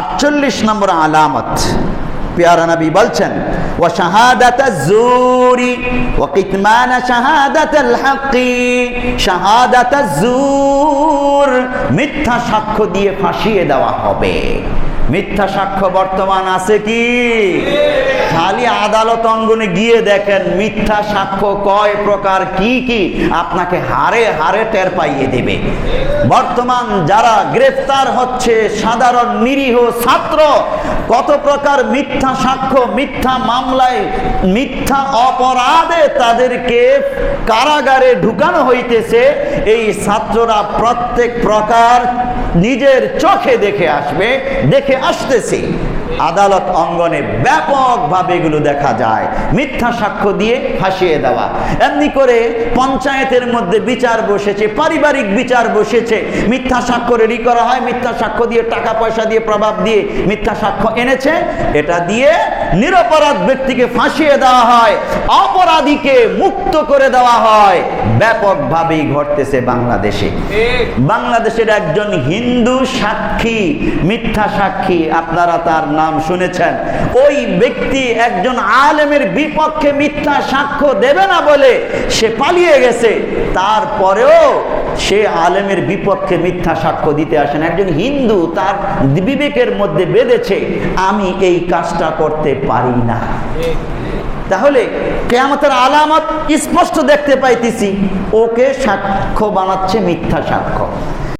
আটচল্লিশ নম্বর আলামত। পেয়ারা নবী বলছেন ও শাহাদাত জুরি ও কিতমান শাহাদাত হাকি শাহাদাত জুর, মিথ্যা সাক্ষ্য দিয়ে ফাঁসিয়ে দেওয়া হবে। মিথ্যা সাক্ষ্য বর্তমান আছে কি? আদালত অঙ্গনে গিয়ে দেখেন মিথ্যা সাক্ষ্য কয় প্রকার, কি কি? আপনাকে হারে হারে টের পাইয়ে দেবে। বর্তমান যারা গ্রেফতার হচ্ছে, সাধারণ নিরীহ ছাত্র, কত প্রকার মিথ্যা সাক্ষ্য, মিথ্যা মামলায়, মিথ্যা অপরাধে তাদেরকে কারাগারে ঢুকানো হইতেছে, এই ছাত্ররা প্রত্যেক প্রকার নিজের চোখে দেখে আসবে, দেখে আসতেছে। আদালত অঙ্গনে ব্যাপকভাবে এগুলো দেখা যায়। মিথ্যা সাক্ষ্য দিয়ে ফাঁসিয়ে দেওয়া। এমনি করে পঞ্চায়েতের মধ্যে বিচার বসেছে, পারিবারিক বিচার বসেছে। মিথ্যা সাক্ষ্য রেডি করা হয়, মিথ্যা সাক্ষ্য দিয়ে টাকা পয়সা দিয়ে প্রভাব দিয়ে মিথ্যা সাক্ষ্য এনেছে। এটা দিয়ে নিরপরাধ ব্যক্তিকে ফাঁসিয়ে দেওয়া হয়, অপরাধীকে মুক্ত করে দেওয়া হয়। ব্যাপকভাবেই ঘটতেছে বাংলাদেশে। বাংলাদেশের একজন হিন্দু সাক্ষী, মিথ্যা সাক্ষী, আপনারা তার নাম শুনেছেন। ওই ব্যক্তি একজন আলেমের বিপক্ষে মিথ্যা সাক্ষ্য দেবে না বলে সে পালিয়ে গেছে। তারপরেও সে আলেমের বিপক্ষে মিথ্যা সাক্ষ্য দিতে আসেন একজন হিন্দু তার বিবেকের মধ্যে বেঁধেছে, আমি এই কাজটা করতে পারি না। তাহলে কেয়ামতের আলামত স্পষ্ট দেখতে পাইতেছি, ওকে সাক্ষ্য বানাচ্ছে মিথ্যা সাক্ষ্য।